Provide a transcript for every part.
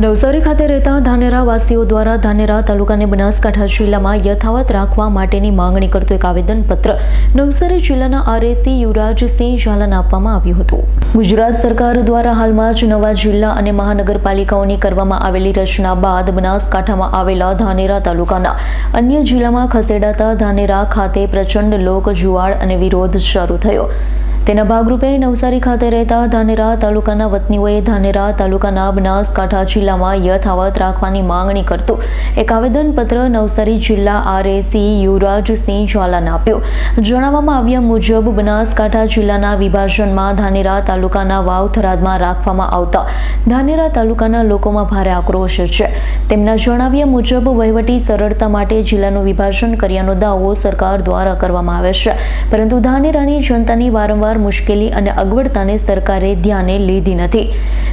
નવસારી ખાતે રહેતા ધાનેરા વાસીઓ દ્વારા ધાનેરા તાલુકાને બનાસકાંઠા જિલ્લામાં યથાવત રાખવા માટેની માંગણી કરતું એક આવેદનપત્ર નવસારી જિલ્લાના આરએસી યુવરાજસિંહ ઝાલાને આપવામાં આવ્યું હતું. ગુજરાત સરકાર દ્વારા હાલમાં જ નવા જિલ્લા અને મહાનગરપાલિકાઓની કરવામાં આવેલી રચના બાદ બનાસકાંઠામાં આવેલા ધાનેરા તાલુકાના અન્ય જિલ્લામાં ખસેડાતા ધાનેરા ખાતે પ્રચંડ લોક જુવાળ અને વિરોધ શરૂ થયો. તેના ભાગરૂપે નવસારી ખાતે રહેતા ધાનેરા તાલુકાના વતનીઓએ ધાનેરા તાલુકાના બનાસકાંઠા જિલ્લામાં યથાવત રાખવાની માંગણી કરતું એક આવેદનપત્ર નવસારી જિલ્લા આરએસી યુવરાજસિંહ ઝાલાને આપ્યું. જણાવવામાં આવ્યા મુજબ, બનાસકાંઠા જિલ્લાના વિભાજનમાં ધાનેરા તાલુકાના વાવ થરાદમાં રાખવામાં આવતા ધાનેરા તાલુકાના લોકોમાં ભારે આક્રોશ છે. તેમના જણાવ્યા મુજબ, વહીવટી સરળતા માટે જિલ્લાનું વિભાજન કર્યાનો દાવો સરકાર દ્વારા કરવામાં આવે છે. પરંતુ ધાનેરાની જનતાની વારંવાર મુશ્કેલી અને અગવડતાને સરકારે ધ્યાને લીધી નથી.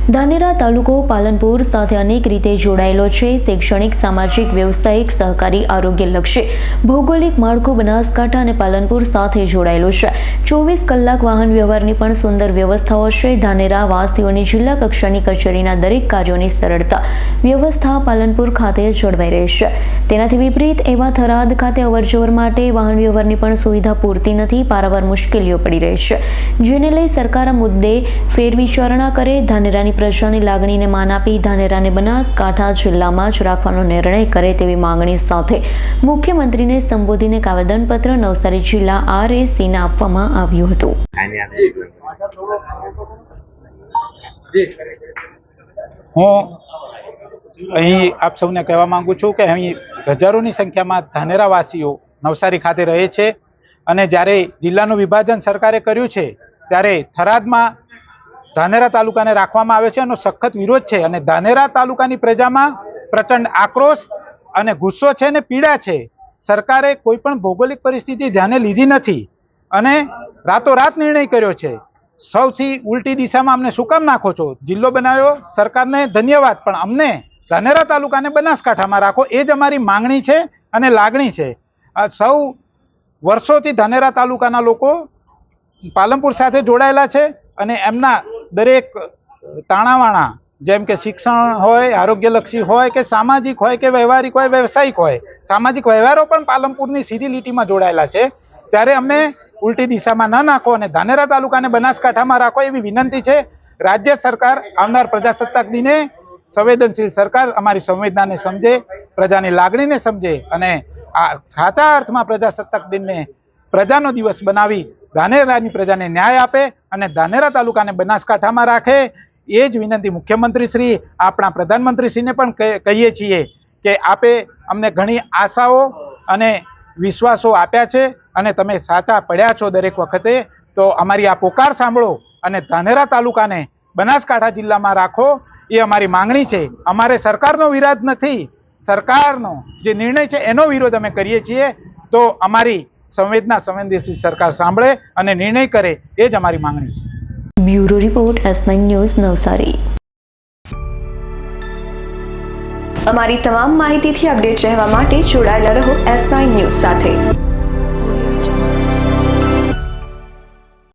ધાનેરા તાલુકો પાલનપુર સાથે અનેક રીતે જોડાયેલો છે. શૈક્ષણિક, સામાજિક, વ્યવસાયિક સહકારી, આરોગ્યલક્ષી, ભૌગોલિક માળખું બનાસકાંઠા અને પાલનપુર સાથે જોડાયેલું છે. ચોવીસ કલાક વાહન વ્યવહારની પણ સુંદર વ્યવસ્થાઓ છે. ધાનેરા વાસીઓની જિલ્લા કક્ષાની કચેરીના દરેક કાર્યોની સરળતા વ્યવસ્થા પાલનપુર ખાતે જળવાઈ રહેશે તેનાથી વિપરીત એવા થરાદ ખાતે અવરજવર માટે વાહન વ્યવહારની પણ સુવિધા પૂરતી નથી પારાવાર મુશ્કેલીઓ પડી રહી છે. જેને લઈ સરકાર આ મુદ્દે ફેરવિચારણા કરે ધાનેરાની પ્રજાની લાગણીને માન આપી ધાનેરાને બનાસકાંઠા જિલ્લામાં જ રાખવાનો નિર્ણય કરે તેવી માંગણી સાથે મુખ્યમંત્રીને સંબોધીને એક આવેદનપત્ર નવસારી જિલ્લા આરએસીને આપવામાં આવ્યું હતું. હું અહીં આપ સૌને કહેવા માંગુ છું કે અહીં હજારોની સંખ્યામાં ધાનેરાવાસીઓ નવસારી ખાતે રહે છે અને જ્યારે જિલ્લાનું વિભાજન સરકારે કર્યું છે, ત્યારે થરાદમાં ધાનેરા તાલુકાને રાખવામાં આવે છે એનો સખત વિરોધ છે અને ધાનેરા તાલુકાની પ્રજામાં પ્રચંડ આક્રોશ અને ગુસ્સો છે અને પીડા છે. સરકારે કોઈ પણ ભૌગોલિક પરિસ્થિતિ ધ્યાને લીધી નથી અને રાતોરાત નિર્ણય કર્યો છે. સૌથી ઉલટી દિશામાં અમને શું કામ નાખો છો? જિલ્લો બનાવ્યો, સરકારને ધન્યવાદ. પણ અમને ધાનેરા તાલુકાને બનાસકાંઠામાં રાખો. એ જ અમારી માંગણી છે અને લાગણી છે. આ સૌ વર્ષોથી ધાનેરા તાલુકાના લોકો પાલનપુર સાથે જોડાયેલા છે અને એમના દરેક તાણાવાણા, જેમ કે શિક્ષણ હોય, આરોગ્યલક્ષી હોય કે સામાજિક હોય કે વ્યવહારિક હોય, વ્યવસાયિક હોય, સામાજિક વ્યવહારો પણ પાલનપુરની સીધી લીટીમાં જોડાયેલા છે. ત્યારે અમને ઉલટી દિશામાં ન નાખો અને ધાનેરા તાલુકાને બનાસકાંઠામાં રાખો એવી વિનંતી છે. રાજ્ય સરકાર આવનાર પ્રજાસત્તાક દિને સંવેદનશીલ સરકાર અમારી સંવેદનાને સમજે, પ્રજાની લાગણીને સમજે અને આ સાચા અર્થમાં પ્રજાસત્તાક દિનને પ્રજાનો દિવસ બનાવી ધાનેરાની પ્રજાને ન્યાય આપે અને ધાનેરા તાલુકાને બનાસકાંઠામાં રાખે. એ જ વિનંતી મુખ્યમંત્રી શ્રી, આપણા પ્રધાનમંત્રીશ્રીને પણ કહે- કહીએ છીએ કે આપે અમને ઘણી આશાઓ અને વિશ્વાસો આપ્યા છે અને તમે સાચા પડ્યા છો દરેક વખતે. તો અમારી આ પોકાર સાંભળો અને ધાનેરા તાલુકાને બનાસકાંઠા જિલ્લામાં રાખો. એ અમારી માંગણી છે. અમારે સરકારનો વિરોધ નથી. સરકારનો જે નિર્ણય છે, એનો વિરોધ અમે કરીએ છીએ. તો અમારી સંવેદના સંવેદનશીલ સરકાર સાંભળે અને નિર્ણય કરે એ જ અમારી માંગણી છે. Bureau report, S news, Navsari. અમારી તમામ માહિતીથી અપડેટ રહેવા માટે જોડાયેલા રહો એસ ન્યૂઝ સાથે.